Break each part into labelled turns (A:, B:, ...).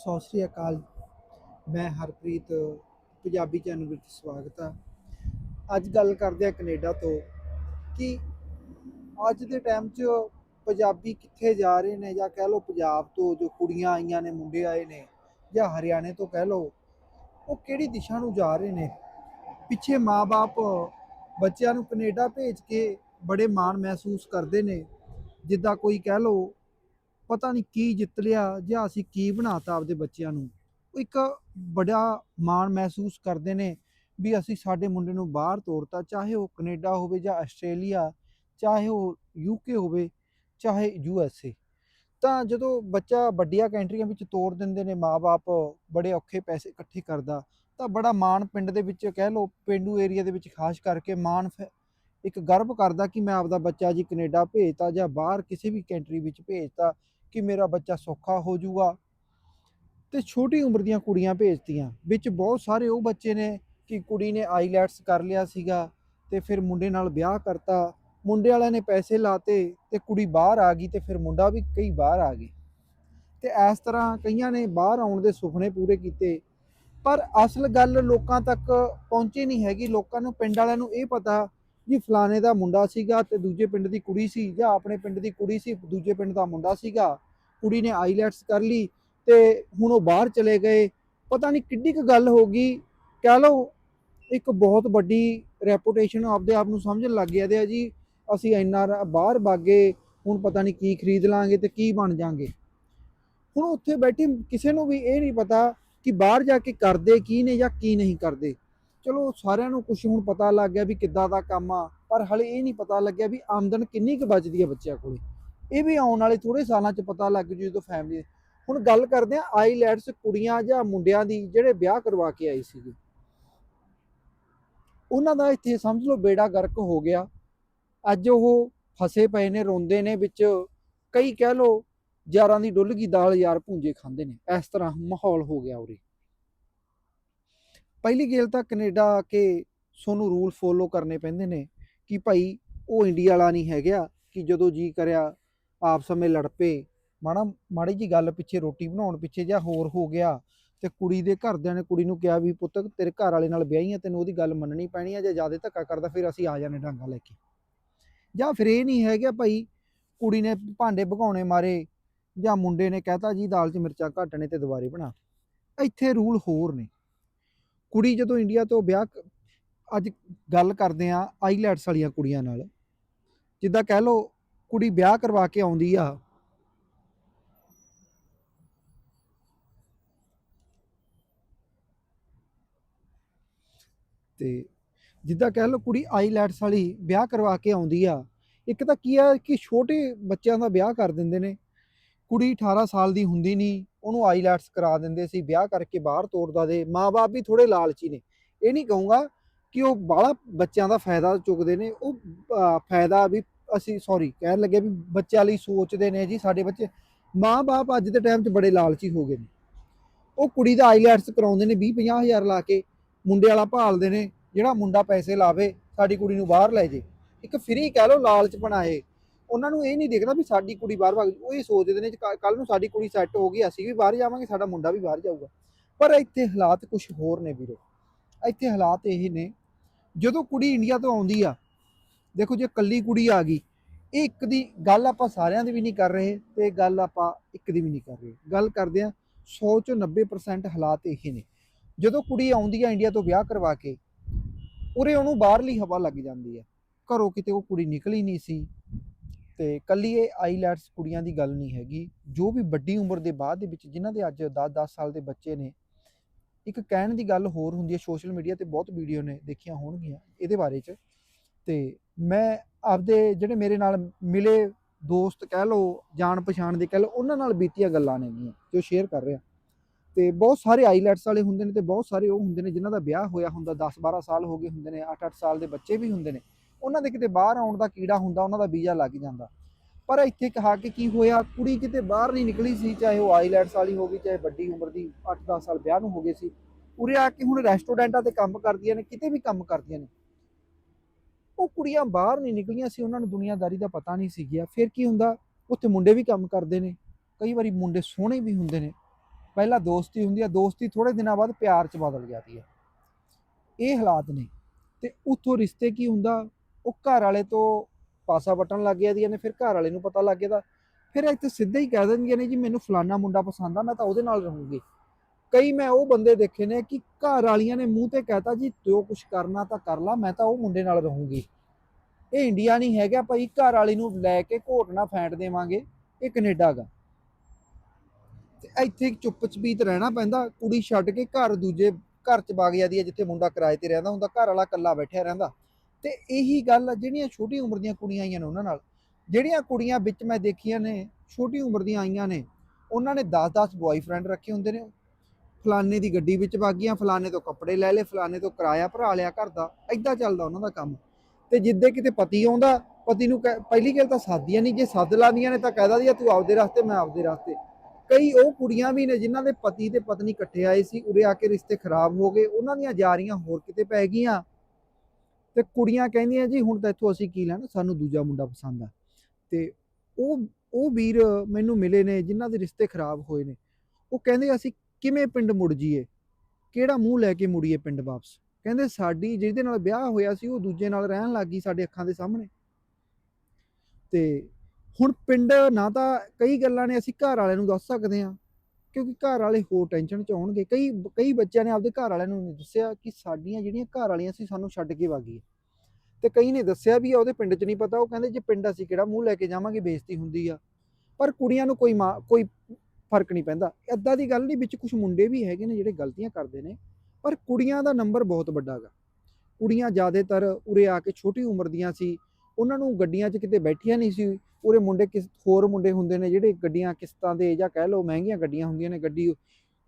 A: ਸਤਿ ਸ੍ਰੀ ਅਕਾਲ। ਮੈਂ ਹਰਪ੍ਰੀਤ, ਪੰਜਾਬੀ ਚੈਨਲ ਵਿੱਚ ਸਵਾਗਤ ਹੈ ਅੱਜ ਗੱਲ ਕਰਦੇ ਆ ਕੈਨੇਡਾ ਤੋਂ ਕਿ ਅੱਜ ਦੇ ਟਾਈਮ 'ਚ ਪੰਜਾਬੀ ਕਿੱਥੇ ਜਾ ਰਹੇ ਨੇ ਜਾਂ ਕਹਿ ਲਓ ਪੰਜਾਬ ਤੋਂ ਜੋ ਕੁੜੀਆਂ ਆਈਆਂ ਨੇ, ਮੁੰਡੇ ਆਏ ਨੇ ਜਾਂ ਹਰਿਆਣੇ ਤੋਂ ਕਹਿ ਲਓ, ਉਹ ਕਿਹੜੀ ਦਿਸ਼ਾ ਨੂੰ ਜਾ ਰਹੇ ਨੇ? ਪਿੱਛੇ ਮਾਪੇ ਬੱਚਿਆਂ ਨੂੰ ਕੈਨੇਡਾ ਭੇਜ ਕੇ ਬੜੇ ਮਾਣ ਮਹਿਸੂਸ ਕਰਦੇ ਨੇ। ਜਿੱਦਾਂ ਕੋਈ ਕਹਿ ਲਓ ਪਤਾ ਨਹੀਂ ਕੀ ਜਿੱਤ ਲਿਆ ਜਾਂ ਅਸੀਂ ਕੀ ਬਣਾਤਾ ਆਪਦੇ ਬੱਚਿਆਂ ਨੂੰ। ਇੱਕ ਬੜਾ ਮਾਣ ਮਹਿਸੂਸ ਕਰਦੇ ਨੇ ਵੀ ਅਸੀਂ ਸਾਡੇ ਮੁੰਡੇ ਨੂੰ ਬਾਹਰ ਤੋਰਤਾ, ਚਾਹੇ ਉਹ ਕੈਨੇਡਾ ਹੋਵੇ ਜਾਂ ਆਸਟ੍ਰੇਲੀਆ, ਚਾਹੇ ਉਹ ਯੂਕੇ ਹੋਵੇ, ਚਾਹੇ ਯੂ ਐਸ ਏ। ਤਾਂ ਜਦੋਂ ਬੱਚਾ ਵੱਡੀਆਂ ਕੰਟਰੀਆਂ ਵਿੱਚ ਤੋਰ ਦਿੰਦੇ ਨੇ ਮਾਪੇ ਬੜੇ ਔਖੇ ਪੈਸੇ ਇਕੱਠੇ ਕਰਦਾ, ਤਾਂ ਬੜਾ ਮਾਣ ਪਿੰਡ ਦੇ ਵਿੱਚ ਕਹਿ ਲਓ, ਪਿੰਡੂ ਏਰੀਆ ਦੇ ਵਿੱਚ ਖਾਸ ਕਰਕੇ ਮਾਣ ਫ- ਇੱਕ ਗਰਵ ਕਰਦਾ ਕਿ ਮੈਂ ਆਪਦਾ ਬੱਚਾ ਜੀ ਕੈਨੇਡਾ ਭੇਜਤਾ ਜਾਂ ਬਾਹਰ ਕਿਸੇ ਵੀ ਕੰਟਰੀ ਵਿੱਚ ਭੇਜਤਾ। ਕਿ ਮੇਰਾ ਬੱਚਾ ਸੌਖਾ ਹੋ ਜਾਊਗਾ। ਤੇ ਛੋਟੀ ਉਮਰ ਦੀਆਂ ਕੁੜੀਆਂ ਭੇਜਤੀਆਂ। ਵਿੱਚ ਬਹੁਤ ਸਾਰੇ ਉਹ ਬੱਚੇ ਨੇ ਕਿ ਕੁੜੀ ਨੇ ਆਈਲੈਟਸ ਕਰ ਲਿਆ ਸੀਗਾ ਤੇ ਫਿਰ ਮੁੰਡੇ ਨਾਲ ਵਿਆਹ ਕਰਤਾ। ਮੁੰਡੇ ਵਾਲਿਆਂ ਨੇ ਪੈਸੇ ਲਾਤੇ ਤੇ ਕੁੜੀ ਬਾਹਰ ਆ ਗਈ ਤੇ ਫਿਰ ਮੁੰਡਾ ਵੀ ਕਈ ਬਾਹਰ ਆ ਗਏ। ਤੇ ਇਸ ਤਰ੍ਹਾਂ ਕਈਆਂ ਨੇ ਬਾਹਰ ਆਉਣ ਦੇ ਸੁਪਨੇ ਪੂਰੇ ਕੀਤੇ। ਪਰ ਅਸਲ ਗੱਲ ਲੋਕਾਂ ਤੱਕ ਪਹੁੰਚੀ ਨਹੀਂ ਹੈਗੀ। ਲੋਕਾਂ ਨੂੰ, ਪਿੰਡ ਵਾਲਿਆਂ ਨੂੰ ਇਹ ਪਤਾ ਜੀ, ਫਲਾਣੇ ਦਾ ਮੁੰਡਾ ਸੀਗਾ ਤੇ ਦੂਜੇ ਪਿੰਡ ਦੀ ਕੁੜੀ ਸੀ ਜਾਂ ਆਪਣੇ ਪਿੰਡ ਦੀ ਕੁੜੀ ਸੀ, ਦੂਜੇ ਪਿੰਡ ਦਾ ਮੁੰਡਾ ਸੀਗਾ। ਕੁੜੀ ਨੇ ਆਈਲੈਟਸ ਕਰ ਲਈ ਤੇ ਹੁਣ ਉਹ ਬਾਹਰ ਚਲੇ ਗਏ। ਪਤਾ ਨਹੀਂ ਕਿੱਡੀ ਕੁ ਗੱਲ ਹੋ ਗਈ। ਕਹਿ ਲਓ, ਇੱਕ ਬਹੁਤ ਵੱਡੀ ਰੈਪੂਟੇਸ਼ਨ ਆਪਦੇ ਆਪ ਨੂੰ ਸਮਝਣ ਲੱਗ ਗਿਆ ਦੇ ਜੀ, ਅਸੀਂ ਇੰਨਾ ਬਾਹਰ ਬਾਗੇ ਹੁਣ ਪਤਾ ਨਹੀਂ ਕੀ ਖਰੀਦ ਲਾਂਗੇ ਤੇ ਕੀ ਬਣ ਜਾਾਂਗੇ। ਹੁਣ ਉੱਥੇ ਬੈਠੀ ਕਿਸੇ ਨੂੰ ਵੀ ਇਹ ਨਹੀਂ ਪਤਾ ਕਿ ਬਾਹਰ ਜਾ ਕੇ ਕਰਦੇ ਕੀ ਨੇ ਜਾਂ ਕੀ ਨਹੀਂ ਕਰਦੇ। ਚਲੋ ਸਾਰਿਆਂ ਨੂੰ ਕੁਝ ਹੁਣ ਪਤਾ ਲੱਗ ਗਿਆ ਵੀ ਕਿੱਦਾਂ ਦਾ ਕੰਮ ਆ, ਪਰ ਹਲੇ ਇਹ ਨਹੀਂ ਪਤਾ ਲੱਗਿਆ ਵੀ ਆਮਦਨ ਕਿੰਨੀ ਕੁ ਬਚਦੀ ਹੈ ਬੱਚਿਆਂ ਕੋਲੇ। ਇਹ ਵੀ ਆਉਣ ਵਾਲੇ ਥੋੜੇ ਸਾਲਾਂ 'ਚ ਪਤਾ ਲੱਗ ਜੂ ਜਦੋਂ ਫੈਮਿਲੀ ਹੁਣ ਗੱਲ ਕਰਦੇ ਆ ਆਈਲੈਟਸ ਕੁੜੀਆਂ ਜਾਂ ਮੁੰਡਿਆਂ ਦੀ ਜਿਹੜੇ ਵਿਆਹ ਕਰਵਾ ਕੇ ਆਏ ਸੀਗੇ। ਉਹਨਾਂ ਦਾ ਇੱਥੇ ਸਮਝ ਲਓ ਬੇੜਾ ਗਰਕ ਹੋ ਗਿਆ। ਅੱਜ ਉਹ ਫਸੇ ਪਏ ਨੇ, ਰੋਂਦੇ ਨੇ, ਵਿੱਚ ਕਈ ਕਹਿ ਲਓ ਯਾਰਾਂ ਦੀ ਡੁੱਲ ਗਈ ਦਾਲ ਯਾਰ ਭੂੰਜੇ ਖਾਂਦੇ ਨੇ। ਇਸ ਤਰ੍ਹਾਂ ਮਾਹੌਲ ਹੋ ਗਿਆ ਉਰੇ। ਪਹਿਲੀ ਗੱਲ ਤਾਂ ਕੈਨੇਡਾ ਆ ਕੇ ਸੋਨੂੰ ਰੂਲ ਫੋਲੋ ਕਰਨੇ ਪੈਂਦੇ ਨੇ ਕਿ ਭਾਈ ਉਹ ਇੰਡੀਆ ਵਾਲਾ ਨਹੀਂ ਹੈਗਾ ਕਿ ਜਦੋਂ ਜੀ ਕਰਿਆ ਆਪ ਸਮੇਂ ਲੜ ਪਏ। ਮਾੜਾ, ਮਾੜੀ ਜੀ ਗੱਲ ਪਿੱਛੇ ਰੋਟੀ ਬਣਾਉਣ ਪਿੱਛੇ ਜਾਂ ਹੋਰ ਹੋ ਗਿਆ ਤੇ ਕੁੜੀ ਦੇ ਘਰਦਿਆਂ ਨੇ ਕੁੜੀ ਨੂੰ ਕਿਹਾ ਵੀ ਪੁੱਤ ਤੇਰੇ ਘਰ ਵਾਲੇ ਨਾਲ ਵਿਆਹੀ ਆ, ਤੈਨੂੰ ਉਹਦੀ ਗੱਲ ਮੰਨਣੀ ਪੈਣੀ ਆ ਜੇ ਜ਼ਿਆਦਾ ਧੱਕਾ ਕਰਦਾ ਫਿਰ ਅਸੀਂ ਆ ਜਾਣੇ ਡਾਂਗਾ ਲੈ ਕੇ। ਜਾਂ ਫਿਰ ਇਹ ਨਹੀਂ ਹੈਗਾ ਭਾਈ ਕੁੜੀ ਨੇ ਭਾਂਡੇ ਭਗਾਉਣੇ ਮਾਰੇ ਜਾਂ ਮੁੰਡੇ ਨੇ ਕਹਿਤਾ ਜੀ ਦਾਲ 'ਚ ਮਿਰਚਾਂ ਘੱਟ ਨੇ ਤੇ ਦੁਬਾਰੇ ਬਣਾ। ਇੱਥੇ ਰੂਲ ਹੋਰ ਨੇ। ਕੁੜੀ ਜਦੋਂ ਇੰਡੀਆ ਤੋਂ ਵਿਆਹ ਅੱਜ ਗੱਲ ਕਰਦੇ ਆ ਆਈਲੈਟਸ ਵਾਲੀਆਂ ਕੁੜੀਆਂ ਨਾਲ, ਜਿੱਦਾਂ ਕਹਿ ਲਓ ਕੁੜੀ ਵਿਆਹ ਕਰਵਾ ਕੇ ਆਉਂਦੀ ਆ। ਤੇ ਜਿੱਦਾਂ ਕਹਿ ਲਓ ਕੁੜੀ ਆਈਲੈਟਸ ਵਾਲੀ ਵਿਆਹ ਕਰਵਾ ਕੇ ਆਉਂਦੀ ਆ, ਇੱਕ ਤਾਂ ਕੀ ਆ ਕਿ ਛੋਟੇ ਬੱਚਿਆਂ ਦਾ ਵਿਆਹ ਕਰ ਦਿੰਦੇ ਨੇ। ਕੁੜੀ 18 ਸਾਲ ਦੀ ਹੁੰਦੀ ਨਹੀਂ ਉਹਨੂੰ ਆਈਲੈਟਸ ਕਰਾ ਦਿੰਦੇ ਸੀ, ਵਿਆਹ ਕਰਕੇ ਬਾਹਰ ਤੋਰਦਾ ਦੇ ਮਾਪੇ ਵੀ ਥੋੜੇ ਲਾਲਚੀ ਨੇ। ਇਹ ਨਹੀਂ ਕਹੂੰਗਾ ਕਿ ਉਹ ਬਾਹਲਾ ਬੱਚਿਆਂ ਦਾ ਫਾਇਦਾ ਚੁੱਕਦੇ ਨੇ। ਉਹ ਫਾਇਦਾ ਵੀ ਅਸੀਂ ਸੌਰੀ ਕਹਿਣ ਲੱਗੇ ਵੀ ਬੱਚਿਆਂ ਲਈ ਸੋਚਦੇ ਨੇ ਜੀ ਸਾਡੇ ਬੱਚੇ। ਮਾਂ-ਬਾਪ ਅੱਜ ਦੇ ਟਾਈਮ 'ਚ ਬੜੇ ਲਾਲਚੀ ਹੋ ਗਏ ਨੇ। ਉਹ ਕੁੜੀ ਦਾ ਆਈਲੈਟਸ ਕਰਾਉਂਦੇ ਨੇ 20 ਹਜ਼ਾਰ ਲਾ ਕੇ। ਮੁੰਡੇ ਵਾਲਾ ਭਾਲਦੇ ਨੇ, ਜਿਹੜਾ ਮੁੰਡਾ ਪੈਸੇ ਲਾਵੇ, ਸਾਡੀ ਕੁੜੀ ਨੂੰ ਬਾਹਰ ਲੈ ਜੇ। ਇੱਕ ਫ੍ਰੀ ਕਹਿ ਲਓ ਲਾਲਚ ਬਣਾਏ ਉਹਨਾਂ ਨੂੰ ਇਹ ਨਹੀਂ ਦੇਖਦਾ ਵੀ ਸਾਡੀ ਕੁੜੀ ਬਾਹਰ ਭੱਜ ਉਹ ਇਹ ਸੋਚਦੇ ਨੇ ਕੱਲ ਨੂੰ ਸਾਡੀ ਕੁੜੀ ਸੈੱਟ ਹੋ ਗਈ, ਅਸੀਂ ਵੀ ਬਾਹਰ ਜਾਵਾਂਗੇ, ਸਾਡਾ ਮੁੰਡਾ ਵੀ ਬਾਹਰ ਜਾਊਗਾ। ਪਰ ਇੱਥੇ ਹਾਲਾਤ ਕੁਝ ਹੋਰ ਨੇ ਵੀਰੋ। ਇੱਥੇ ਹਾਲਾਤ ਇਹ ਨੇ, ਜਦੋਂ ਕੁੜੀ ਇੰਡੀਆ ਤੋਂ ਆਉਂਦੀ ਆ, ਦੇਖੋ ਜੇ ਕੱਲੀ ਕੁੜੀ ਆ ਗਈ, ਇਹ ਇੱਕ ਦੀ ਗੱਲ ਆਪਾਂ ਸਾਰਿਆਂ ਦੀ ਵੀ ਨਹੀਂ ਕਰ ਰਹੇ ਤੇ ਗੱਲ ਆਪਾਂ ਇੱਕ ਦੀ ਵੀ ਨਹੀਂ ਕਰ ਰਹੇ। ਗੱਲ ਕਰਦੇ ਆ 100 ਚੋਂ 90% ਹਾਲਾਤ ਇਹ ਨੇ। ਜਦੋਂ ਕੁੜੀ ਆਉਂਦੀ ਆ ਇੰਡੀਆ ਤੋਂ ਵਿਆਹ ਕਰਵਾ ਕੇ, ਉਰੇ ਉਹਨੂੰ ਬਾਹਰਲੀ ਹਵਾ ਲੱਗ ਜਾਂਦੀ ਆ। ਘਰੋਂ ਕਿਤੇ ਉਹ ਕੁੜੀ ਨਿਕਲੀ ਨਹੀਂ ਸੀ। ਤੇ ਕੱਲੀ ਇਹ ਆਈਲੈਟਸ ਕੁੜੀਆਂ ਦੀ ਗੱਲ ਨਹੀਂ ਹੈਗੀ। ਜੋ ਵੀ ਵੱਡੀ ਉਮਰ ਦੇ ਬਾਅਦ ਦੇ ਵਿੱਚ ਜਿਨ੍ਹਾਂ ਦੇ ਅੱਜ 10-10 ਸਾਲ ਦੇ ਬੱਚੇ ਨੇ, ਇੱਕ ਕਹਿਣ ਦੀ ਗੱਲ ਹੋਰ ਹੁੰਦੀ ਹੈ, ਸੋਸ਼ਲ ਮੀਡੀਆ ਤੇ ਬਹੁਤ ਵੀਡੀਓ ਨੇ ਦੇਖੀਆਂ ਹੋਣਗੀਆਂ ਇਹਦੇ ਬਾਰੇ 'ਚ। ਤੇ ਮੈਂ ਆਪਦੇ ਜਿਹੜੇ ਮੇਰੇ ਨਾਲ ਮਿਲੇ ਦੋਸਤ ਕਹਿ ਲਓ ਜਾਣ ਪਛਾਣ ਦੇ ਕਹਿ ਲਓ, ਉਹਨਾਂ ਨਾਲ ਬੀਤੀਆਂ ਗੱਲਾਂ ਨੇਗੀਆਂ ਜੋ ਸ਼ੇਅਰ ਕਰ ਰਿਹਾ। ਤੇ ਬਹੁਤ ਸਾਰੇ ਆਈਲੈਟਸ ਵਾਲੇ ਹੁੰਦੇ ਨੇ ਤੇ ਬਹੁਤ ਸਾਰੇ ਉਹ ਹੁੰਦੇ ਨੇ ਜਿਨ੍ਹਾਂ ਦਾ ਵਿਆਹ ਹੋਇਆ ਹੁੰਦਾ 10-12 ਸਾਲ ਹੋ ਗਏ ਹੁੰਦੇ ਨੇ 8-8 ਸਾਲ ਦੇ ਬੱਚੇ ਵੀ ਹੁੰਦੇ ਨੇ। ਉਹਨਾਂ ਦੇ ਕਿਤੇ ਬਾਹਰ ਆਉਣ ਦਾ ਕੀੜਾ ਹੁੰਦਾ, ਉਹਨਾਂ ਦਾ ਵੀਜ਼ਾ ਲੱਗ ਜਾਂਦਾ। ਪਰ ਇੱਥੇ ਕਹਾ ਕਿ ਕੀ ਹੋਇਆ, ਕੁੜੀ ਕਿਤੇ ਬਾਹਰ ਨਹੀਂ ਨਿਕਲੀ ਸੀ, ਚਾਹੇ ਉਹ ਆਈਲੈਟਸ ਵਾਲੀ ਹੋ ਗਈ, ਚਾਹੇ ਵੱਡੀ ਉਮਰ ਦੀ 8-10 ਸਾਲ ਵਿਆਹ ਨੂੰ ਹੋ ਗਏ ਸੀ। ਉਰੇ ਆ ਕੇ ਹੁਣ ਰੈਸਟੋਰੈਂਟਾਂ ਤੇ ਕੰਮ ਕਰਦੀਆਂ ਨੇ, ਕਿਤੇ ਵੀ ਕੰਮ ਕਰਦੀਆਂ ਨੇ। ਉਹ ਕੁੜੀਆਂ ਬਾਹਰ ਨਹੀਂ ਨਿਕਲੀਆਂ ਸੀ, ਉਹਨਾਂ ਨੂੰ ਦੁਨੀਆਦਾਰੀ ਦਾ ਪਤਾ ਨਹੀਂ ਸੀ ਗਿਆ। ਫਿਰ ਕੀ ਹੁੰਦਾ, ਉੱਥੇ ਮੁੰਡੇ ਵੀ ਕੰਮ ਕਰਦੇ ਨੇ। ਕਈ ਵਾਰੀ ਮੁੰਡੇ ਸੋਹਣੇ ਵੀ ਹੁੰਦੇ ਨੇ। ਪਹਿਲਾਂ ਦੋਸਤੀ ਹੁੰਦੀ ਆ, ਦੋਸਤੀ ਥੋੜੇ ਦਿਨਾਂ ਬਾਅਦ ਪਿਆਰ 'ਚ ਬਦਲ ਜਾਂਦੀ ਹੈ ਇਹ ਹਾਲਾਤ ਨੇ। ਤੇ ਉੱਥੋਂ ਰਿਸ਼ਤੇ ਕੀ ਹੁੰਦਾ? ਉਹ ਘਰ ਵਾਲੇ ਤੋਂ ਪਾਸਾ ਵਟਣ ਲੱਗ ਜਾਂਦੀਆਂ ਨੇ ਫਿਰ ਘਰ ਵਾਲੇ ਨੂੰ ਪਤਾ ਲੱਗ ਜਾਂਦਾ ਫਿਰ ਇੱਥੇ ਸਿੱਧੇ ਹੀ ਕਹਿ ਦਿੰਦੀਆਂ ਨੇ ਜੀ ਮੈਨੂੰ ਫਲਾਨਾ ਮੁੰਡਾ ਪਸੰਦ ਆ, ਮੈਂ ਤਾਂ ਉਹਦੇ ਨਾਲ ਰਹੂੰਗੀ। ਕਈ ਮੈਂ ਉਹ ਬੰਦੇ ਦੇਖੇ ਨੇ ਕਿ ਘਰ ਵਾਲੀਆਂ ਨੇ ਮੂੰਹ ਤੇ ਕਹਿਤਾ ਜੀ ਜੋ ਕੁਝ ਕਰਨਾ ਤਾਂ ਕਰ ਲਾ, ਮੈਂ ਤਾਂ ਉਹ ਮੁੰਡੇ ਨਾਲ ਰਹੂੰਗੀ। ਇਹ ਇੰਡੀਆ ਨਹੀਂ ਹੈਗਾ ਭਾਈ, ਘਰ ਵਾਲੀ ਨੂੰ ਲੈ ਕੇ ਘੋਟਣਾ ਫੈਂਟ ਦੇਵਾਂਗੇ, ਇਹ ਕੈਨੇਡਾ ਗਾ ਤੇ ਇੱਥੇ ਚੁੱਪ ਚਪੀਤ ਰਹਿਣਾ ਪੈਂਦਾ, ਕੁੜੀ ਛੱਡ ਕੇ ਘਰ ਦੂਜੇ ਘਰ ਚ ਵਗ ਜਾਂਦੀ ਹੈ, ਜਿੱਥੇ ਮੁੰਡਾ ਕਿਰਾਏ ਤੇ ਰਹਿੰਦਾ ਹੁੰਦਾ, ਘਰ ਵਾਲਾ ਇਕੱਲਾ ਬੈਠਿਆ ਰਹਿੰਦਾ। ਤੇ ਇਹੀ ਗੱਲ ਜਿਹੜੀਆਂ ਛੋਟੀ ਉਮਰ ਦੀਆਂ ਕੁੜੀਆਂ ਆਈਆਂ ਨੇ ਉਹਨਾਂ ਨਾਲ। ਜਿਹੜੀਆਂ ਕੁੜੀਆਂ ਵਿੱਚ ਮੈਂ ਦੇਖੀਆਂ ਨੇ, ਛੋਟੀ ਉਮਰ ਦੀਆਂ ਆਈਆਂ ਨੇ, ਉਹਨਾਂ ਨੇ 10-10 ਬॉयਫ੍ਰੈਂਡ ਰੱਖੇ ਹੁੰਦੇ ਨੇ। ਫਲਾਣੇ ਦੀ ਗੱਡੀ ਵਿੱਚ ਵਗ ਗਈਆਂ, ਫਲਾਣੇ ਤੋਂ ਕੱਪੜੇ ਲੈ ਲਏ, ਫਲਾਣੇ ਤੋਂ ਕਿਰਾਇਆ ਭਰਾ ਲਿਆ ਘਰ ਦਾ ਐਦਾਂ ਚੱਲਦਾ ਉਹਨਾਂ ਦਾ ਕੰਮ। ਤੇ ਜਿੱਦੇ ਕਿਤੇ ਪਤੀ ਆਉਂਦਾ, ਪਤੀ ਨੂੰ ਕਹਿ- ਪਹਿਲੀ ਗੱਲ ਤਾਂ ਸਾਦੀਆਂ ਨਹੀਂ, ਜੇ ਸੱਦ ਲਾਦੀਆਂ ਨੇ ਤਾਂ ਕਹਿ ਦਿੰਦੀ ਆ, ਤੂੰ ਆਪਦੇ ਰਸਤੇ, ਮੈਂ ਆਪਦੇ ਰਸਤੇ। ਕਈ ਉਹ ਕੁੜੀਆਂ ਵੀ ਨੇ ਜਿਨ੍ਹਾਂ ਦੇ ਪਤੀ ਤੇ ਪਤਨੀ ਇਕੱਠੇ ਆਏ ਸੀ, ਉਰੇ ਆ ਕੇ ਰਿਸ਼ਤੇ ਖਰਾਬ ਹੋ ਗਏ, ਉਹਨਾਂ ਦੀਆਂ ਜਾਰੀਆਂ ਹੋਰ ਕਿਤੇ ਪੈ ਗਈਆਂ। ਤੇ ਕੁੜੀਆਂ ਕਹਿੰਦੀਆਂ, ਜੀ, ਹੁਣ ਤਾਂ ਇੱਥੋਂ ਅਸੀਂ ਕੀ ਲੈਣਾ? ਸਾਨੂੰ ਦੂਜਾ ਮੁੰਡਾ ਪਸੰਦ ਆ। ਤੇ ਉਹ ਉਹ ਵੀਰ ਮੈਨੂੰ ਮਿਲੇ ਨੇ, ਜਿਨ੍ਹਾਂ ਦੇ ਰਿਸ਼ਤੇ ਖਰਾਬ ਹੋਏ ਨੇ। ਉਹ ਕਹਿੰਦੇ, ਅਸੀਂ ਕਿਵੇਂ ਪਿੰਡ ਮੁੜ ਜੀਏ ਕਿਹੜਾ ਮੂੰਹ ਲੈ ਕੇ ਮੁੜੀਏ ਪਿੰਡ ਵਾਪਸ? ਕਹਿੰਦੇ, ਸਾਡੀ, ਜਿਹਦੇ ਨਾਲ ਵਿਆਹ ਹੋਇਆ ਸੀ, ਉਹ ਦੂਜੇ ਨਾਲ ਰਹਿਣ ਲੱਗ ਗਈ ਸਾਡੇ ਅੱਖਾਂ ਦੇ ਸਾਹਮਣੇ। ਤੇ ਹੁਣ ਪਿੰਡ ਨਾ ਤਾਂ ਕਈ ਗੱਲਾਂ ਨੇ, ਅਸੀਂ ਘਰ ਵਾਲਿਆਂ ਨੂੰ ਦੱਸ ਸਕਦੇ ਹਾਂ। ਕਿਉਂਕਿ ਘਰ ਵਾਲੇ ਹੋਰ ਟੈਨਸ਼ਨ ਚ ਆਉਣਗੇ ਕਈ ਕਈ ਬੱਚਿਆਂ ਨੇ ਆਪਦੇ ਘਰ ਵਾਲਿਆਂ ਨੂੰ ਨਹੀਂ ਦੱਸਿਆ ਕਿ ਸਾਡੀਆਂ ਜਿਹੜੀਆਂ ਘਰ ਵਾਲੀਆਂ ਸੀ ਸਾਨੂੰ ਛੱਡ ਕੇ ਵਗ ਗਈ ਤੇ ਕਈ ਨੇ ਦੱਸਿਆ ਵੀ ਉਹਦੇ ਪਿੰਡ 'ਚ ਨਹੀਂ ਪਤਾ। ਉਹ ਕਹਿੰਦੇ ਜੇ ਪਿੰਡ ਅਸੀਂ ਕਿਹੜਾ ਮੂੰਹ ਲੈ ਕੇ ਜਾਵਾਂਗੇ, ਬੇਇੱਜ਼ਤੀ ਹੁੰਦੀ ਆ। ਪਰ ਕੁੜੀਆਂ ਨੂੰ ਕੋਈ ਮਾਂ, ਕੋਈ ਫ਼ਰਕ ਨਹੀਂ ਪੈਂਦਾ। ਏਦਾਂ ਦੀ ਗੱਲ ਨਹੀਂ, ਵਿੱਚ ਕੁਝ ਮੁੰਡੇ ਵੀ ਹੈਗੇ ਨੇ ਜਿਹੜੇ ਗਲਤੀਆਂ ਕਰਦੇ ਨੇ। ਪਰ ਕੁੜੀਆਂ ਦਾ ਨੰਬਰ ਬਹੁਤ ਵੱਡਾ ਗਾ। ਕੁੜੀਆਂ ਜ਼ਿਆਦਾਤਰ ਉਰੇ ਆ ਕੇ ਛੋਟੀ ਉਮਰ ਦੀਆਂ ਸੀ। ਉਹਨਾਂ ਨੂੰ ਗੱਡੀਆਂ 'ਚ ਕਿਤੇ ਬੈਠੀਆਂ ਨਹੀਂ ਸੀ। ਉਰੇ ਮੁੰਡੇ ਕਿਸ, ਹੋਰ ਮੁੰਡੇ ਹੁੰਦੇ ਨੇ ਜਿਹੜੇ ਗੱਡੀਆਂ ਕਿਸ਼ਤਾਂ ਦੇ ਜਾਂ ਕਹਿ ਲਓ ਮਹਿੰਗੀਆਂ ਗੱਡੀਆਂ ਹੁੰਦੀਆਂ ਨੇ, ਗੱਡੀ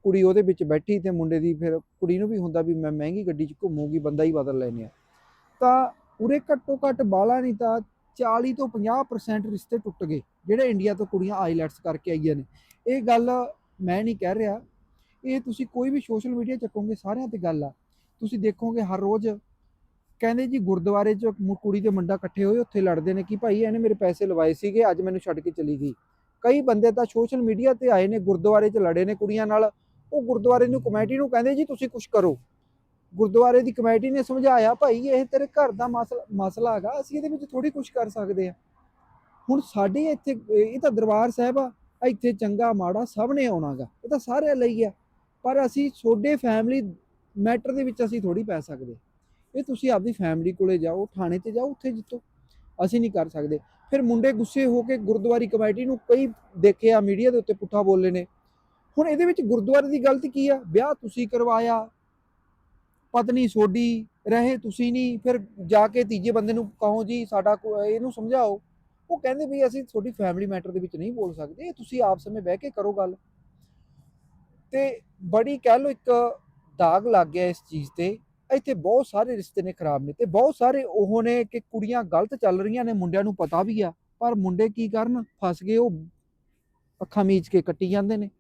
A: ਕੁੜੀ ਉਹਦੇ ਵਿੱਚ ਬੈਠੀ ਤੇ ਮੁੰਡੇ ਦੀ ਫਿਰ ਕੁੜੀ ਨੂੰ ਵੀ ਹੁੰਦਾ ਵੀ ਮੈਂ ਮਹਿੰਗੀ ਗੱਡੀ 'ਚ ਘੁੰਮੂਗੀ, ਬੰਦਾ ਹੀ ਬਦਲ ਲੈਨੇ ਆ। ਤਾਂ ਉਰੇ ਘੱਟੋ ਘੱਟ ਬਾਲਾ ਨਹੀਂ ਤਾਂ 40 ਤੋਂ 50% ਰਿਸ਼ਤੇ ਟੁੱਟ ਗਏ, ਜਿਹੜੇ ਇੰਡੀਆ ਤੋਂ ਕੁੜੀਆਂ ਆਈਲੈਟਸ ਕਰਕੇ ਆਈਆਂ ਨੇ। ਇਹ ਗੱਲ ਮੈਂ ਨਹੀਂ ਕਹਿ ਰਿਹਾ। ਇਹ ਤੁਸੀਂ ਕੋਈ ਵੀ ਸੋਸ਼ਲ ਮੀਡੀਆ ਚੱਕੋਗੇ ਸਾਰਿਆਂ ਤੇ ਗੱਲ ਆ। ਤੁਸੀਂ ਦੇਖੋਗੇ ਹਰ ਰੋਜ਼ ਕਹਿੰਦੇ ਜੀ ਗੁਰਦੁਆਰੇ 'ਚ ਕੁੜੀ ਤੇ ਮੁੰਡਾ ਇਕੱਠੇ ਹੋਏ, ਉੱਥੇ ਲੜਦੇ ਨੇ ਕਿ ਭਾਈ ਇਹਨੇ ਮੇਰੇ ਪੈਸੇ ਲਵਾਏ ਸੀਗੇ, ਅੱਜ ਮੈਨੂੰ ਛੱਡ ਕੇ ਚਲੀ ਗਈ। ਕਈ ਬੰਦੇ ਤਾਂ ਸੋਸ਼ਲ ਮੀਡੀਆ ਤੇ ਆਏ ਨੇ, ਗੁਰਦੁਆਰੇ 'ਚ ਲੜੇ ਨੇ ਕੁੜੀਆਂ ਨਾਲ। ਉਹ ਗੁਰਦੁਆਰੇ ਨੂੰ ਕਮੇਟੀ ਨੂੰ ਕਹਿੰਦੇ ਜੀ ਤੁਸੀਂ ਕੁਝ ਕਰੋ। ਗੁਰਦੁਆਰੇ ਦੀ ਕਮੇਟੀ ਨੇ ਸਮਝਾਇਆ, ਭਾਈ ਇਹ ਤੇਰੇ ਘਰ ਦਾ ਮਸਲਾ ਮਸਲਾ ਹੈਗਾ, ਅਸੀਂ ਇਹਦੇ ਵਿੱਚ ਥੋੜੀ ਕੁਝ ਕਰ ਸਕਦੇ ਆ ਹੁਣ ਸਾਡੇ ਇੱਥੇ, ਇਹ ਤਾਂ ਦਰਬਾਰ ਸਾਹਿਬ ਆ, ਇੱਥੇ ਚੰਗਾ ਮਾੜਾ ਸਭ ਨੇ ਆਉਣਾਗਾ ਇਹ ਤਾਂ ਸਾਰਿਆਂ ਲਈ ਆ। ਪਰ ਅਸੀਂ ਛੋਡੇ ਫੈਮਿਲੀ ਮੈਟਰ ਦੇ ਵਿੱਚ ਅਸੀਂ ਥੋੜੀ ਪੈ ਸਕਦੇ ਇਹ ਤੁਸੀਂ ਆਪਦੀ ਫੈਮਿਲੀ ਕੋਲੇ ਜਾਓ, ਥਾਣੇ ਤੇ ਜਾਓ, ਉੱਥੇ ਜਿੱਤੋ। ਅਸੀਂ ਨਹੀਂ ਕਰ ਸਕਦੇ। ਫਿਰ ਮੁੰਡੇ ਗੁੱਸੇ ਹੋ ਕੇ ਗੁਰਦੁਆਰੀ ਕਮੇਟੀ ਨੂੰ ਕਈ ਦੇਖਿਆ, ਮੀਡੀਆ ਦੇ ਉੱਤੇ ਪੁੱਠਾ ਬੋਲੇ ਨੇ। ਹੁਣ ਇਹਦੇ ਵਿੱਚ ਗੁਰਦੁਆਰੇ ਦੀ ਗਲਤੀ ਕੀ ਆ? ਵਿਆਹ ਤੁਸੀਂ ਕਰਵਾਇਆ, ਪਤਨੀ ਸੋਡੀ ਰਹੇ ਤੁਸੀਂ ਨਹੀਂ, ਫਿਰ ਜਾ ਕੇ ਤੀਜੇ ਬੰਦੇ ਨੂੰ ਕਹੋ ਜੀ, ਸਾਡਾ ਕੋ- ਇਹਨੂੰ ਸਮਝਾਓ। ਉਹ ਕਹਿੰਦੇ ਵੀ ਅਸੀਂ ਤੁਹਾਡੀ ਫੈਮਿਲੀ ਮੈਟਰ ਦੇ ਵਿੱਚ ਨਹੀਂ ਬੋਲ ਸਕਦੇ। ਇਹ ਤੁਸੀਂ ਆਪਸ ਵਿੱਚ ਬਹਿ ਕੇ ਕਰੋ ਗੱਲ। ਤੇ ਬੜੀ ਕਹਿ ਲਓ ਇੱਕ ਦਾਗ ਲੱਗ ਗਿਆ ਇਸ ਚੀਜ਼ ਤੇ। ਇੱਥੇ ਬਹੁਤ ਸਾਰੇ ਰਿਸ਼ਤੇ ਨੇ ਖਰਾਬ ਨੇ ਤੇ ਬਹੁਤ ਸਾਰੇ ਉਹ ਨੇ ਕਿ ਕੁੜੀਆਂ ਗਲਤ ਚੱਲ ਰਹੀਆਂ ਨੇ, ਮੁੰਡਿਆਂ ਨੂੰ ਪਤਾ ਵੀ ਆ, ਪਰ ਮੁੰਡੇ ਕੀ ਕਰਨ, ਫਸ ਗਏ, ਉਹ ਅੱਖਾਂ ਮੀਚ ਕੇ ਕੱਟੀ ਜਾਂਦੇ ਨੇ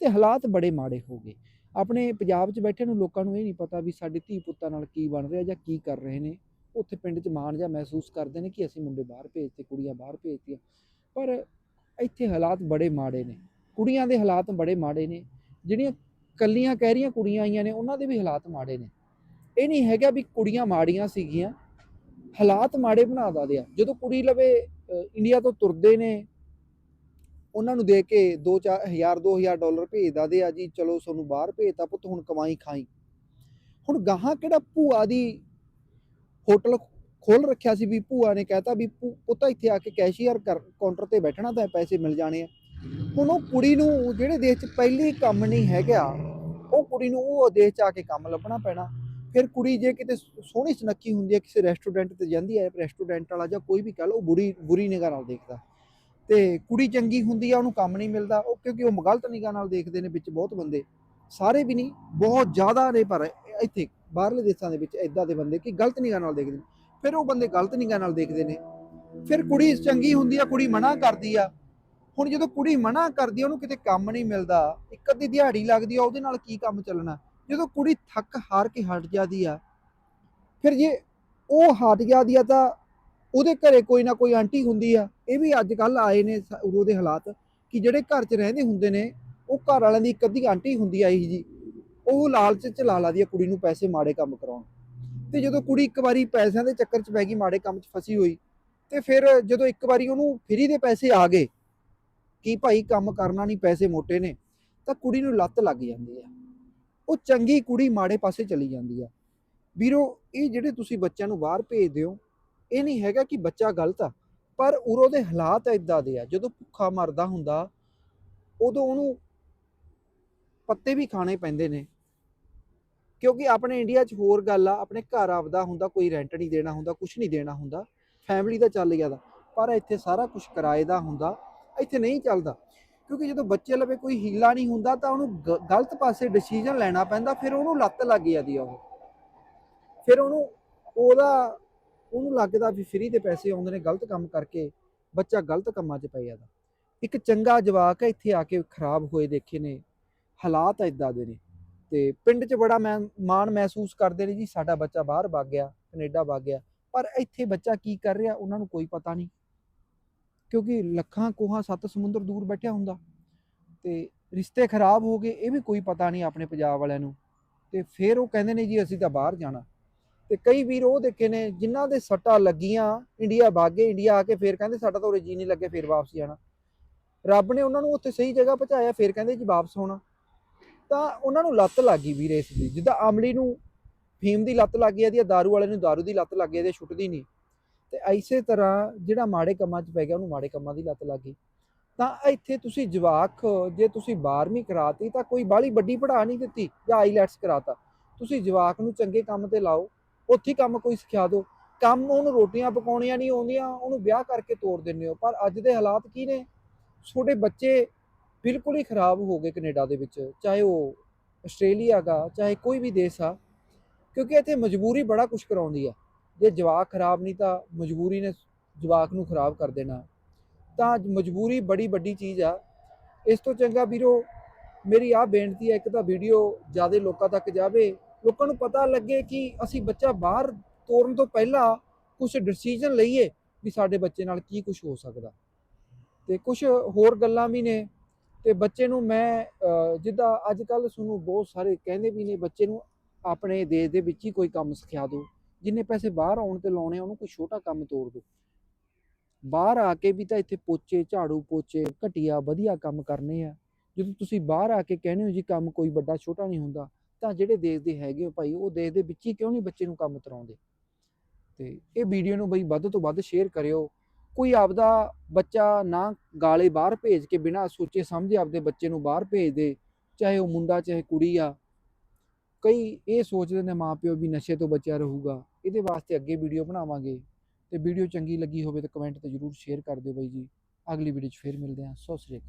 A: ਤੇ ਹਾਲਾਤ ਬੜੇ ਮਾੜੇ ਹੋ ਗਏ। ਆਪਣੇ ਪੰਜਾਬ 'ਚ ਬੈਠੇ ਨੂੰ ਲੋਕਾਂ ਨੂੰ ਇਹ ਨਹੀਂ ਪਤਾ ਵੀ ਸਾਡੇ ਧੀ ਪੁੱਤਾਂ ਨਾਲ ਕੀ ਬਣ ਰਿਹਾ ਜਾਂ ਕੀ ਕਰ ਰਹੇ ਨੇ। ਉੱਥੇ ਪਿੰਡ 'ਚ ਮਾਣ ਜਾਂ ਮਹਿਸੂਸ ਕਰਦੇ ਨੇ ਕਿ ਅਸੀਂ ਮੁੰਡੇ ਬਾਹਰ ਭੇਜਤੇ, ਕੁੜੀਆਂ ਬਾਹਰ ਭੇਜਤੀਆਂ। ਪਰ ਇੱਥੇ ਹਾਲਾਤ ਬੜੇ ਮਾੜੇ ਨੇ। ਕੁੜੀਆਂ ਦੇ ਹਾਲਾਤ ਬੜੇ ਮਾੜੇ ਨੇ। ਜਿਹੜੀਆਂ ਕੱਲੀਆਂ ਕਹਿ ਰਹੀਆਂ ਕੁੜੀਆਂ ਆਈਆਂ ਨੇ, ਉਹਨਾਂ ਦੇ ਵੀ ਹਾਲਾਤ ਮਾੜੇ ਨੇ। ਇਹ ਨਹੀਂ ਹੈਗਾ ਵੀ ਕੁੜੀਆਂ ਮਾੜੀਆਂ ਸੀਗੀਆਂ। ਹਾਲਾਤ ਮਾੜੇ ਬਣਾ ਦਿੰਦੇ ਆ। ਜਦੋਂ ਕੁੜੀ ਲਵੇ ਇੰਡੀਆ ਤੋਂ ਤੁਰਦੇ ਨੇ, ਉਹਨਾਂ ਨੂੰ ਦੇ ਕੇ 2-4000 2000 ਡਾਲਰ ਭੇਜ ਦਿੰਦੇ ਆ ਜੀ, ਚਲੋ ਤੁਹਾਨੂੰ ਬਾਹਰ ਭੇਜਤਾ ਪੁੱਤ, ਹੁਣ ਕਮਾਈ ਖਾਈ। ਹੁਣ ਗਾਹਾਂ ਕਿਹੜਾ ਭੂਆ ਦੀ ਹੋਟਲ ਖੋਲ ਰੱਖਿਆ ਸੀ ਵੀ ਭੂਆ ਨੇ ਕਹਿਤਾ ਵੀ ਭੂ- ਪੁੱਤ ਇੱਥੇ ਆ ਕੇ ਕੈਸ਼ੀਅਰ ਕਾਊਂਟਰ ਤੇ ਬੈਠਣਾ ਤਾਂ ਪੈਸੇ ਮਿਲ ਜਾਣੇ ਆ। ਹੁਣ ਉਹ ਕੁੜੀ ਨੂੰ, ਜਿਹੜੇ ਦੇਸ਼ 'ਚ ਪਹਿਲੀ ਕੰਮ ਨਹੀਂ ਹੈਗਾ, ਉਹ ਕੁੜੀ ਨੂੰ ਉਹ ਦੇਸ਼ 'ਚ ਆ ਕੇ ਕੰਮ ਲੱਭਣਾ ਪੈਣਾ। ਫਿਰ ਕੁੜੀ ਜੇ ਕਿਤੇ ਸੋਹਣੀ ਸੁਨੱਖੀ ਹੁੰਦੀ ਹੈ, ਕਿਸੇ ਰੈਸਟੋਰੈਂਟ ਤੇ ਜਾਂਦੀ ਹੈ ਰੈਸਟੋਰੈਂਟ ਵਾਲਾ ਜਾਂ ਕੋਈ ਵੀ ਕਹ ਲਓ, ਉਹ ਬੁਰੀ ਬੁਰੀ ਨਿਗਾਹ ਨਾਲ ਦੇਖਦਾ। ਤੇ ਕੁੜੀ ਚੰਗੀ ਹੁੰਦੀ ਆ, ਉਹਨੂੰ ਕੰਮ ਨਹੀਂ ਮਿਲਦਾ, ਉਹ ਕਿਉਂਕਿ ਉਹ ਗਲਤ ਨਿਗਾਹ ਨਾਲ ਦੇਖਦੇ ਨੇ ਵਿੱਚ ਬਹੁਤ ਬੰਦੇ। ਸਾਰੇ ਵੀ ਨਹੀਂ, ਬਹੁਤ ਜ਼ਿਆਦਾ ਨੇ, ਪਰ ਇੱਥੇ ਬਾਹਰਲੇ ਦੇਸ਼ਾਂ ਦੇ ਵਿੱਚ ਇਦਾਂ ਦੇ ਬੰਦੇ ਕਿ ਗਲਤ ਨਿਗਾਹ ਨਾਲ ਦੇਖਦੇ ਨੇ। ਫਿਰ ਉਹ ਬੰਦੇ ਗਲਤ ਨਿਗਾਹ ਨਾਲ ਦੇਖਦੇ ਨੇ। ਫਿਰ ਕੁੜੀ ਚੰਗੀ ਹੁੰਦੀ ਆ, ਕੁੜੀ ਮਨਾ ਕਰਦੀ ਆ। ਹੁਣ ਜਦੋਂ ਕੁੜੀ ਮਨਾ ਕਰਦੀ ਆ, ਉਹਨੂੰ ਕਿਤੇ ਕੰਮ ਨਹੀਂ ਮਿਲਦਾ, ਇੱਕ ਅੱਧੀ ਦਿਹਾੜੀ ਲੱਗਦੀ ਆ, ਉਹਦੇ ਨਾਲ ਕੀ ਕੰਮ ਚੱਲਣਾ? ਜਦੋਂ ਕੁੜੀ ਥੱਕ ਹਾਰ ਕੇ ਹਟ ਜਾਂਦੀ ਆ, ਫਿਰ ਜੇ ਉਹ ਹਟ ਜਾਂਦੀ ਆ ਤਾਂ ਉਹਦੇ ਘਰੇ ਕੋਈ ਨਾ ਕੋਈ ਆਂਟੀ ਹੁੰਦੀ ਆ। ਇਹ ਵੀ ਅੱਜ ਕੱਲ ਆਏ ਨੇ ਸ- ਦੇ ਹਾਲਾਤ ਕਿ ਜਿਹੜੇ ਘਰ 'ਚ ਰਹਿੰਦੇ ਹੁੰਦੇ ਨੇ, ਉਹ ਘਰ ਵਾਲਿਆਂ ਦੀ ਇੱਕ ਅੱਧੀ ਆਂਟੀ ਹੁੰਦੀ ਆਈ ਜੀ। ਉਹ ਲਾਲਚ ਚ ਲਾ ਲਾਦੀ ਆ ਕੁੜੀ ਨੂੰ ਪੈਸੇ ਮਾੜੇ ਕੰਮ ਕਰਾਉਣ। ਤੇ ਜਦੋਂ ਕੁੜੀ ਇੱਕ ਵਾਰੀ ਪੈਸਿਆਂ ਦੇ ਚੱਕਰ 'ਚ ਪੈ ਗਈ, ਮਾੜੇ ਕੰਮ 'ਚ ਫਸੀ ਹੋਈ, ਤੇ ਫਿਰ ਜਦੋਂ ਇੱਕ ਵਾਰੀ ਉਹਨੂੰ ਫਰੀ ਦੇ ਪੈਸੇ ਆ ਗਏ, ਕਿ ਭਾਈ ਕੰਮ ਕਰਨਾ ਨਹੀਂ ਪੈਸੇ ਮੋਟੇ ਨੇ, ਤਾਂ ਕੁੜੀ ਨੂੰ ਲੱਤ ਲੱਗ ਜਾਂਦੀ ਆ। ਉਹ ਚੰਗੀ ਕੁੜੀ ਮਾੜੇ ਪਾਸੇ ਚਲੀ ਜਾਂਦੀ ਆ। ਵੀਰੋ, ਇਹ ਜਿਹੜੇ ਤੁਸੀਂ ਬੱਚਿਆਂ ਨੂੰ ਬਾਹਰ ਭੇਜਦੇ ਹੋ, ਇਹ ਨਹੀਂ ਹੈਗਾ ਕਿ ਬੱਚਾ ਗਲਤ ਆ, ਪਰ ਉਰੋਂ ਦੇ ਹਾਲਾਤ ਇਦਾਂ ਦੇ ਆ, ਜਦੋਂ ਭੁੱਖਾ ਮਰਦਾ ਹੁੰਦਾ, ਉਦੋਂ ਉਹਨੂੰ ਪੱਤੇ ਵੀ ਖਾਣੇ ਪੈਂਦੇ ਨੇ। ਕਿਉਂਕਿ ਆਪਣੇ ਇੰਡੀਆ 'ਚ ਹੋਰ ਗੱਲ ਆ, ਆਪਣੇ ਘਰ ਆਪਦਾ ਹੁੰਦਾ, ਕੋਈ ਰੈਂਟ ਨਹੀਂ ਦੇਣਾ ਹੁੰਦਾ ਕੁਝ ਨਹੀਂ ਦੇਣਾ ਹੁੰਦਾ ਫੈਮਿਲੀ ਦਾ ਚੱਲ ਜਾਂਦਾ ਪਰ ਇੱਥੇ ਸਾਰਾ ਕੁਝ ਕਿਰਾਏ ਦਾ ਹੁੰਦਾ, ਇੱਥੇ ਨਹੀਂ ਚੱਲਦਾ। ਕਿਉਂਕਿ ਜਦੋਂ ਬੱਚੇ ਲਵੇ ਕੋਈ ਹੀਲਾ ਨਹੀਂ ਹੁੰਦਾ ਤਾਂ ਉਹਨੂੰ ਗ- ਗਲਤ ਪਾਸੇ ਡਿਸੀਜਨ ਲੈਣਾ ਪੈਂਦਾ, ਫਿਰ ਉਹਨੂੰ ਲੱਤ ਲੱਗ ਜਾਂਦੀ ਆ ਉਹ। ਫਿਰ ਉਹਨੂੰ ਉਹਦਾ, ਉਹਨੂੰ ਲੱਗਦਾ ਵੀ ਫ੍ਰੀ ਦੇ ਪੈਸੇ ਆਉਂਦੇ ਨੇ, ਗਲਤ ਕੰਮ ਕਰਕੇ ਬੱਚਾ ਗਲਤ ਕੰਮਾਂ 'ਚ ਪੈ ਜਾਂਦਾ। ਇੱਕ ਚੰਗਾ ਜਵਾਕ ਹੈ ਇੱਥੇ ਆ ਕੇ ਖਰਾਬ ਹੋਏ ਦੇਖੇ ਨੇ, ਹਾਲਾਤ ਇਦਾਂ ਦੇ ਨੇ। ਤੇ ਪਿੰਡ 'ਚ ਬੜਾ ਮੈਂ, ਮਾਣ ਮਹਿਸੂਸ ਕਰਦੇ ਨੇ ਜੀ, ਸਾਡਾ ਬੱਚਾ ਬਾਹਰ ਵਗ ਗਿਆ, ਕੈਨੇਡਾ ਵਗ ਗਿਆ, ਪਰ ਇੱਥੇ ਬੱਚਾ ਕੀ ਕਰ ਰਿਹਾ, ਉਹਨਾਂ ਨੂੰ ਕੋਈ ਪਤਾ ਨਹੀਂ। ਕਿਉਂਕਿ ਲੱਖਾਂ ਕੋਹਾਂ ਸੱਤ ਸਮੁੰਦਰ ਦੂਰ ਬੈਠਿਆ ਹੁੰਦਾ। ਤੇ ਰਿਸ਼ਤੇ ਖਰਾਬ ਹੋ ਗਏ, ਇਹ ਵੀ ਕੋਈ ਪਤਾ ਨਹੀਂ ਆਪਣੇ ਪੰਜਾਬ ਵਾਲਿਆਂ ਨੂੰ। ਤੇ ਫਿਰ ਉਹ ਕਹਿੰਦੇ ਨੇ ਜੀ, ਅਸੀਂ ਤਾਂ ਬਾਹਰ ਜਾਣਾ। ਤੇ ਕਈ ਵੀਰ ਉਹ ਦੇਖੇ ਨੇ, ਜਿਨ੍ਹਾਂ ਦੇ ਸੱਟਾਂ ਲੱਗੀਆਂ, ਇੰਡੀਆ ਭਾਗੇ, ਇੰਡੀਆ ਆ ਕੇ ਫਿਰ ਕਹਿੰਦੇ ਸਾਡਾ ਤਾਂ ਉਰੇ ਜੀ ਨਹੀਂ ਲੱਗੇ, ਫਿਰ ਵਾਪਸ ਜਾਣਾ ਰੱਬ ਨੇ ਉਹਨਾਂ ਨੂੰ ਉੱਥੇ ਸਹੀ ਜਗ੍ਹਾ ਪਹੁੰਚਾਇਆ, ਫਿਰ ਕਹਿੰਦੇ ਜੀ ਵਾਪਸ ਹੋਣਾ ਤਾਂ ਉਹਨਾਂ ਨੂੰ ਲੱਤ ਲੱਗ ਗਈ ਵੀਰੇ ਇਸ ਦੀ। ਜਿੱਦਾਂ ਆਮਲੀ ਨੂੰ ਫੀਮ ਦੀ ਲੱਤ ਲੱਗ ਗਈ ਆ ਦੀ ਦਾਰੂ ਵਾਲੇ ਨੂੰ ਦਾਰੂ ਦੀ ਲੱਤ ਲੱਗ ਗਈ ਆ ਛੁੱਟਦੀ ਨਹੀਂ। ਤੇ ਐਸੇ ਤਰ੍ਹਾਂ ਜਿਹੜਾ ਮਾੜੇ ਕੰਮਾਂ 'ਚ ਪੈ ਗਿਆ, ਉਹਨੂੰ ਮਾੜੇ ਕੰਮਾਂ ਦੀ ਲੱਤ ਲੱਗ ਗਈ। ਤਾਂ ਇੱਥੇ ਤੁਸੀਂ ਜਵਾਕ, ਜੇ ਤੁਸੀਂ 12ਵੀਂ ਕਰਾਤੀ ਤਾਂ ਕੋਈ ਬਾਹਲੀ ਵੱਡੀ ਪੜ੍ਹਾ ਨਹੀਂ ਦਿੱਤੀ ਜਾਂ ਆਈਲੈਟਸ ਕਰਾਤਾ। ਤੁਸੀਂ ਜਵਾਕ ਨੂੰ ਚੰਗੇ ਕੰਮ ਤੇ ਲਾਓ, ਉੱਥੇ ਕੰਮ ਕੋਈ ਸਿਖਾ ਦਿਓ। ਕੰਮ ਉਹਨੂੰ ਰੋਟੀਆਂ ਪਕਾਉਣੀਆਂ ਨਹੀਂ ਆਉਂਦੀਆਂ, ਉਹਨੂੰ ਵਿਆਹ ਕਰਕੇ ਤੋੜ ਦਿੰਦੇ ਹੋ। ਪਰ ਅੱਜ ਦੇ ਹਾਲਾਤ ਕੀ ਨੇ? ਛੋਟੇ ਬੱਚੇ ਬਿਲਕੁਲ ਹੀ ਖਰਾਬ ਹੋ ਗਏ ਕੈਨੇਡਾ ਦੇ ਵਿੱਚ, ਚਾਹੇ ਉਹ ਆਸਟ੍ਰੇਲੀਆ ਦਾ ਚਾਹੇ ਕੋਈ ਵੀ ਦੇਸ਼ ਆ। ਕਿਉਂਕਿ ਇੱਥੇ ਮਜਬੂਰੀ ਬੜਾ ਕੁਝ ਕਰਾਉਂਦੀ ਆ। ਜੇ ਜਵਾਕ ਖਰਾਬ ਨਹੀਂ ਤਾਂ ਮਜਬੂਰੀ ਨੇ ਜਵਾਕ ਨੂੰ ਖਰਾਬ ਕਰ ਦੇਣਾ। ਤਾਂ ਮਜਬੂਰੀ ਬੜੀ ਵੱਡੀ ਚੀਜ਼ ਆ। ਇਸ ਤੋਂ ਚੰਗਾ ਵੀਰੋ, ਮੇਰੀ ਆ ਬੇਨਤੀ ਹੈ ਇੱਕ ਤਾਂ ਵੀਡੀਓ ਜ਼ਿਆਦਾ ਲੋਕਾਂ ਤੱਕ ਜਾਵੇ। ਲੋਕਾਂ ਨੂੰ ਪਤਾ ਲੱਗੇ ਕਿ ਅਸੀਂ ਬੱਚਾ ਬਾਹਰ ਤੋਰਨ ਤੋਂ ਪਹਿਲਾਂ ਕੁਝ ਡਿਸੀਜਨ ਲਈਏ ਵੀ ਸਾਡੇ ਬੱਚੇ ਨਾਲ ਕੀ ਕੁਝ ਹੋ ਸਕਦਾ। ਤੇ ਕੁਝ ਹੋਰ ਗੱਲਾਂ ਵੀ ਨੇ। ਤੇ ਬੱਚੇ ਨੂੰ ਮੈਂ ਜਿੱਦਾਂ ਅੱਜ ਕੱਲ ਤੁਹਾਨੂੰ ਬਹੁਤ ਸਾਰੇ ਕਹਿੰਦੇ ਵੀ ਨੇ, ਬੱਚੇ ਨੂੰ ਆਪਣੇ ਦੇਸ਼ ਦੇ ਵਿੱਚ ਹੀ ਕੋਈ ਕੰਮ ਸਿਖਾ ਦਿਓ। ਜਿੰਨੇ ਪੈਸੇ ਬਾਹਰ ਆਉਣ ਤੇ ਲਾਉਣੇ ਆ, ਉਹਨੂੰ ਕੋਈ ਛੋਟਾ ਕੰਮ ਤੋੜ ਦਿਓ ਬਾਹਰ ਆ ਕੇ ਵੀ ਤਾਂ ਇੱਥੇ ਪੋਚੇ, ਝਾੜੂ ਪੋਚੇ, ਘਟੀਆ ਵਧੀਆ ਕੰਮ ਕਰਨੇ ਆ। ਜਦੋਂ ਤੁਸੀਂ ਬਾਹਰ ਆ ਕੇ ਕਹਿੰਦੇ ਹੋ ਜੀ ਕੰਮ ਕੋਈ ਵੱਡਾ ਛੋਟਾ ਨਹੀਂ ਹੁੰਦਾ, ਤਾਂ ਜਿਹੜੇ ਦੇਸ਼ ਦੇ ਹੈਗੇ ਹੋ ਭਾਈ, ਉਹ ਦੇਸ਼ ਦੇ ਵਿੱਚ ਹੀ ਕਿਉਂ ਨਹੀਂ ਬੱਚੇ ਨੂੰ ਕੰਮ ਤਰਾਉਂਦੇ ਤੇ ਇਹ ਵੀਡੀਓ ਨੂੰ ਬਈ ਵੱਧ ਤੋਂ ਵੱਧ ਸ਼ੇਅਰ ਕਰਿਓ। ਕੋਈ ਆਪਦਾ ਬੱਚਾ ਨਾ ਗਾਲੇ ਬਾਹਰ ਭੇਜ ਕੇ ਬਿਨਾਂ ਸੋਚੇ ਸਮਝੇ ਆਪਦੇ ਬੱਚੇ ਨੂੰ ਬਾਹਰ ਭੇਜ ਦੇ, ਚਾਹੇ ਉਹ ਮੁੰਡਾ, ਚਾਹੇ ਕੁੜੀ ਆ। ਕਈ ਇਹ ਸੋਚਦੇ ਨੇ ਮਾਪਿਓ ਵੀ ਨਸ਼ੇ ਤੋਂ ਬਚਿਆ ਰਹੂਗਾ। ਇਹਦੇ ਵਾਸਤੇ ਅੱਗੇ ਵੀਡੀਓ ਬਣਾਵਾਂਗੇ। ਤੇ ਵੀਡੀਓ ਚੰਗੀ ਲੱਗੀ ਹੋਵੇ ਤਾਂ ਕਮੈਂਟ ਤੇ ਜਰੂਰ ਸ਼ੇਅਰ ਕਰ ਦਿਓ ਬਾਈ ਜੀ। ਅਗਲੀ ਵੀਡੀਓ 'ਚ ਫੇਰ ਮਿਲਦੇ ਹਾਂ। ਸਤਿ ਸ੍ਰੀ ਅਕਾਲ।